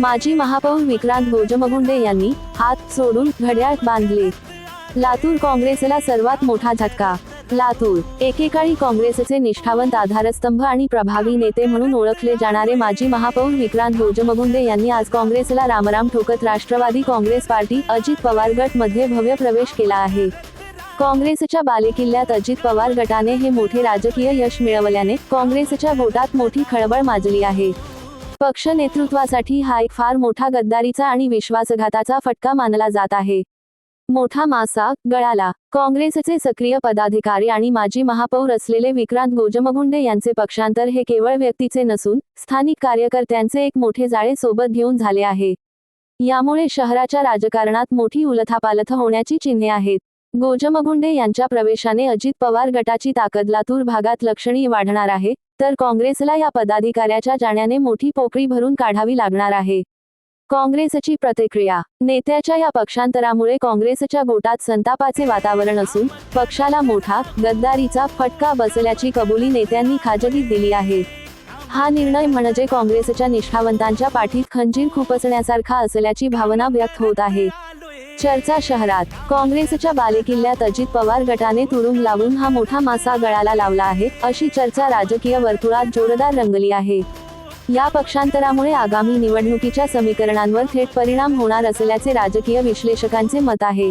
माजी महापौर विक्रांत गोजमगुंडे यांनी हात सोडून घड्याळ बांधले. लातूर काँग्रेसला सर्वात मोठा झटका. लातूर एकेकाळी काँग्रेसचे निष्ठावंत आधारस्तंभ आणि प्रभावी नेते म्हणून ओळखले जाणारे माजी महापौर विक्रांत गोजमगुंडे यांनी आज काँग्रेसला रामराम ठोकत राष्ट्रवादी काँग्रेस पार्टी अजित पवार गटमध्ये भव्य प्रवेश केला आहे. काँग्रेसच्या बालेकिल्ल्यात अजित पवार गटाने हे मोठे राजकीय यश मिळवल्याने काँग्रेसच्या गोटात मोठी खळबळ माजली आहे. पक्ष नेतृत्वासाठी हा एक फार मोठा गद्दारीचा आणि विश्वासघाताचा फटका मानला जात आहे. मोठा मासा गळाला. काँग्रेसचे सक्रिय पदाधिकारी आणि माजी महापौर असलेले विक्रांत गोजमगुंडे यांचे पक्षांतर हे केवळ व्यक्तीचे नसून स्थानिक कार्यकर्त्यांचे एक मोठे जाळे सोबत घेऊन झाले आहे. यामुळे शहराच्या राजकारणात मोठी उलथापालथ होण्याची चिन्हे आहेत. गोजमगुंडे यांच्या प्रवेशाने अजित पवार गटाची ताकद लातूर भागात लक्षणीय वाढणार आहे तर काँग्रेसला या पदाधिकाऱ्याच्या जाण्याने मोठी पोकळी भरून काढावी लागणार आहे. काँग्रेसची प्रतिक्रिया. नेत्याच्या या पक्षांतरामुळे काँग्रेसच्या गोटात संतापाचे वातावरण असून पक्षाला मोठा गद्दारीचा फटका बसल्याची कबुली नेत्यांनी खाजगीत दिली आहे. हा निर्णय म्हणजे काँग्रेसच्या निष्ठावंतांच्या पाठीत खंजीर खुपसण्यासारखा असल्याची भावना व्यक्त होत आहे. चर्चा शहरात. काँग्रेसच्या बालेकिल्ल्यात अजित पवार गटाने तुरुंग लावून हा मोठा मासा गळाला लावला आहे अशी चर्चा राजकीय वर्तुळात जोरदार रंगली आहे. या पक्षांतरामुळे आगामी निवडणुकीच्या समीकरणांवर थेट परिणाम होणार असल्याचे राजकीय विश्लेषकांचे मत आहे.